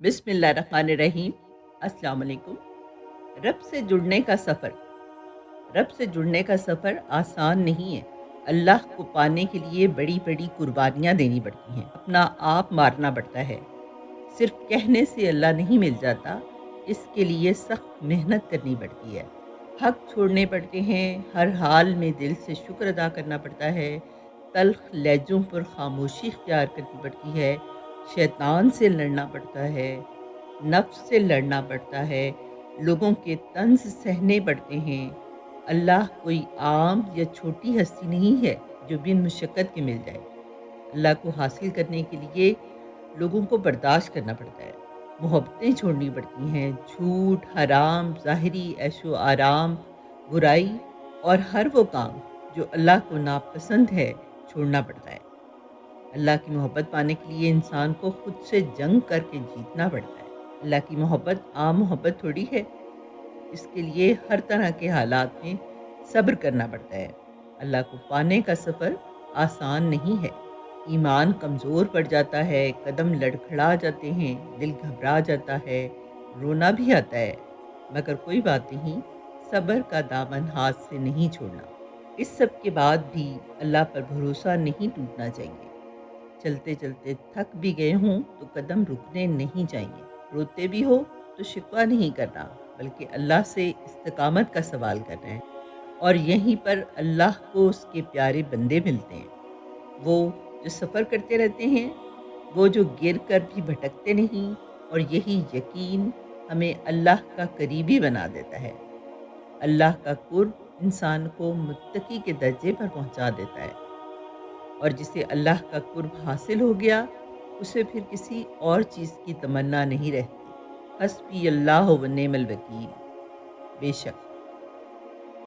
بسم اللہ الرحمن الرحیم۔ السلام علیکم۔ رب سے جڑنے کا سفر۔ رب سے جڑنے کا سفر آسان نہیں ہے۔ اللہ کو پانے کے لیے بڑی بڑی قربانیاں دینی پڑتی ہیں۔ اپنا آپ مارنا پڑتا ہے۔ صرف کہنے سے اللہ نہیں مل جاتا، اس کے لیے سخت محنت کرنی پڑتی ہے۔ حق چھوڑنے پڑتے ہیں۔ ہر حال میں دل سے شکر ادا کرنا پڑتا ہے۔ تلخ لہجوں پر خاموشی اختیار کرنی پڑتی ہے۔ شیطان سے لڑنا پڑتا ہے، نفس سے لڑنا پڑتا ہے، لوگوں کے طنز سہنے پڑتے ہیں۔ اللہ کوئی عام یا چھوٹی ہستی نہیں ہے جو بن مشقت کے مل جائے۔ اللہ کو حاصل کرنے کے لیے لوگوں کو برداشت کرنا پڑتا ہے۔ محبتیں چھوڑنی پڑتی ہیں۔ جھوٹ، حرام، ظاہری ایش و آرام، برائی اور ہر وہ کام جو اللہ کو ناپسند ہے، چھوڑنا پڑتا ہے۔ اللہ کی محبت پانے کے لیے انسان کو خود سے جنگ کر کے جیتنا پڑتا ہے۔ اللہ کی محبت عام محبت تھوڑی ہے۔ اس کے لیے ہر طرح کے حالات میں صبر کرنا پڑتا ہے۔ اللہ کو پانے کا سفر آسان نہیں ہے۔ ایمان کمزور پڑ جاتا ہے، قدم لڑکھڑا جاتے ہیں، دل گھبرا جاتا ہے، رونا بھی آتا ہے۔ مگر کوئی بات نہیں، صبر کا دامن ہاتھ سے نہیں چھوڑنا۔ اس سب کے بعد بھی اللہ پر بھروسہ نہیں ٹوٹنا چاہیے۔ چلتے چلتے تھک بھی گئے ہوں تو قدم رکنے نہیں چاہیے۔ روتے بھی ہو تو شکوہ نہیں کرنا، بلکہ اللہ سے استقامت کا سوال کرنا ہے اور یہیں پر اللہ کو اس کے پیارے بندے ملتے ہیں۔ وہ جو سفر کرتے رہتے ہیں، وہ جو گر کر بھی بھٹکتے نہیں، اور یہی یقین ہمیں اللہ کا قریبی بنا دیتا ہے۔ اللہ کا قرب انسان کو متقی کے درجے پر پہنچا دیتا ہے۔ اور جسے اللہ کا قرب حاصل ہو گیا، اسے پھر کسی اور چیز کی تمنا نہیں رہتی۔ حسبی اللہ و نعم الوکیل۔ بے شک۔